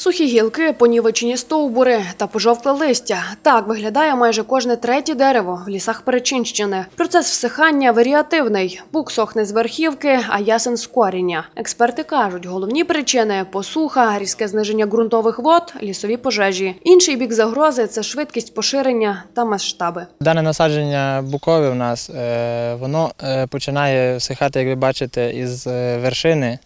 Сухі гілки, понівечені стовбури та пожовкле листя. Так виглядає майже кожне третє дерево в лісах Перечинщини. Процес всихання варіативний. Бук сохне з верхівки, а ясен з коріння. Експерти кажуть, головні причини посуха, різке зниження ґрунтових вод, лісові пожежі. Інший бік загрози це швидкість поширення та масштаби. Дане насадження букове у нас, е, воно е, починає всихати, як ви бачите, із е, вершини.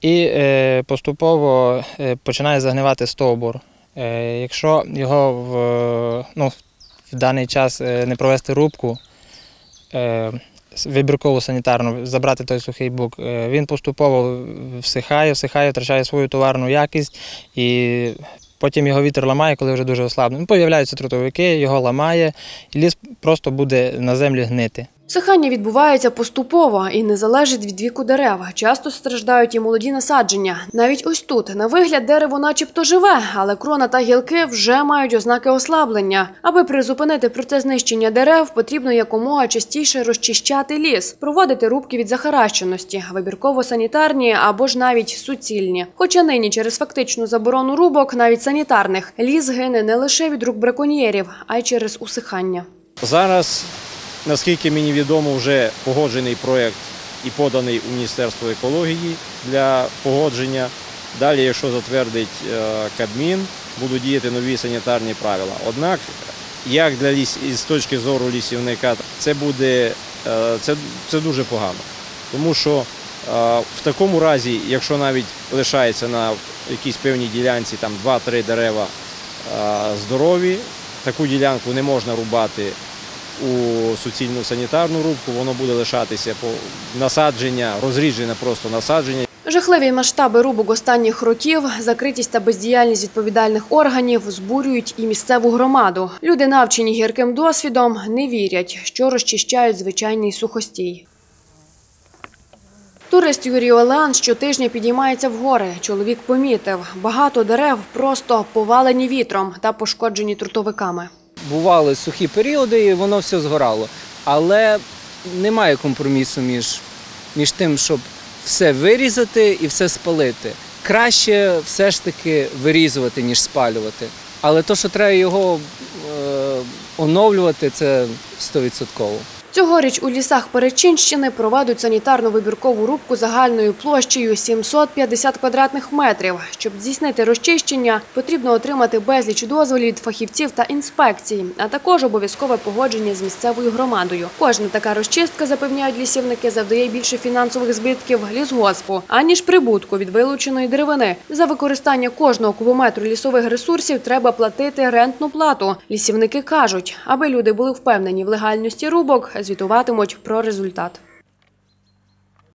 І е, поступово е, починає загнивати стовбур. Е, Якщо його в, ну, в даний час не провести рубку, вибіркову санітарну, забрати той сухий бук, він поступово всихає, всихає, втрачає свою товарну якість і потім його вітер ламає, коли вже дуже ослаблений. Ну, Появляються трутовики, його ламає, і ліс просто буде на землі гнити. Всихання відбувається поступово і не залежить від віку дерев. Часто страждають і молоді насадження. Навіть ось тут, на вигляд, дерево начебто живе, але крона та гілки вже мають ознаки ослаблення. Аби призупинити процес знищення дерев, потрібно якомога частіше розчищати ліс, проводити рубки від захаращеності, вибірково-санітарні або ж навіть суцільні. Хоча нині через фактичну заборону рубок, навіть санітарних, ліс гине не лише від рук браконьєрів, а й через усихання. Зараз, наскільки мені відомо, вже погоджений проєкт і поданий у Міністерство екології для погодження. Далі, якщо затвердить е, Кабмін, будуть діяти нові санітарні правила. Однак, як для ліс, із точки зору лісівника, це буде е, це, це дуже погано. Тому що е, в такому разі, якщо навіть лишається на якійсь певній ділянці там 2-3 дерева здорові, таку ділянку не можна рубати у суцільну санітарну рубку, воно буде лишатися по насадження, розріджене просто насадження. Жахливі масштаби рубок останніх років, закритість та бездіяльність відповідальних органів збурюють і місцеву громаду. Люди, навчені гірким досвідом, не вірять, що розчищають звичайний сухостій. Турист Юрій Олеан щотижня підіймається в гори. Чоловік помітив, багато дерев просто повалені вітром та пошкоджені трутовиками. Бували сухі періоди, і воно все згорало. Але немає компромісу між, між тим, щоб все вирізати і все спалити. Краще все ж таки вирізувати, ніж спалювати. Але то, що треба його е, оновлювати, це 100%. Цьогоріч у лісах Перечинщини проводять санітарну вибіркову рубку загальною площею 750 квадратних метрів. Щоб здійснити розчищення, потрібно отримати безліч дозволів від фахівців та інспекцій, а також обов'язкове погодження з місцевою громадою. Кожна така розчистка, запевняють лісівники, завдає більше фінансових збитків лісгоспу, аніж прибутку від вилученої деревини. За використання кожного кубометру лісових ресурсів треба платити рентну плату. Лісівники кажуть, аби люди були впевнені в легальності рубок, звітуватимуть про результат.